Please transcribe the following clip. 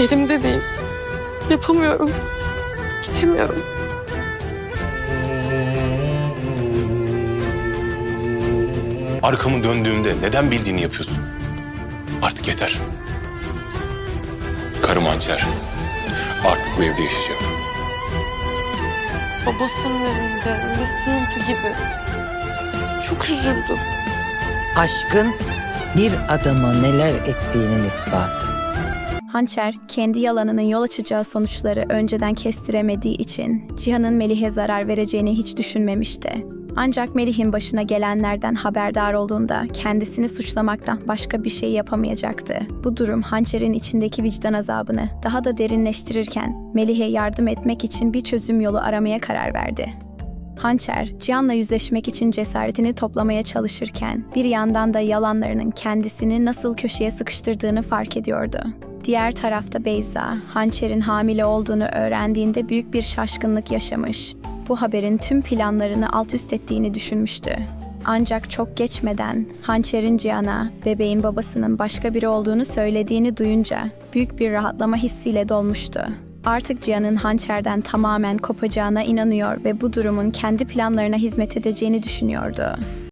Elimde değil. Yapamıyorum. Gidemiyorum. Arkamı döndüğümde neden bildiğini yapıyorsun? Artık yeter. Karım hançer. Artık bu evde yaşayacak. Babasının evinde ve sığıntı gibi. Çok üzüldüm. Aşkın bir adama neler ettiğinin ispatı. Hançer, kendi yalanının yol açacağı sonuçları önceden kestiremediği için Cihan'ın Melih'e zarar vereceğini hiç düşünmemişti. Ancak Melih'in başına gelenlerden haberdar olduğunda kendisini suçlamaktan başka bir şey yapamayacaktı. Bu durum Hançer'in içindeki vicdan azabını daha da derinleştirirken Melih'e yardım etmek için bir çözüm yolu aramaya karar verdi. Hançer, Cihan'la yüzleşmek için cesaretini toplamaya çalışırken bir yandan da yalanlarının kendisini nasıl köşeye sıkıştırdığını fark ediyordu. Diğer tarafta Beyza, Hançer'in hamile olduğunu öğrendiğinde büyük bir şaşkınlık yaşamış. Bu haberin tüm planlarını alt üst ettiğini düşünmüştü. Ancak çok geçmeden Hançer'in Cihan'a bebeğin babasının başka biri olduğunu söylediğini duyunca büyük bir rahatlama hissiyle dolmuştu. Artık Cihan'ın hançerden tamamen kopacağına inanıyor ve bu durumun kendi planlarına hizmet edeceğini düşünüyordu.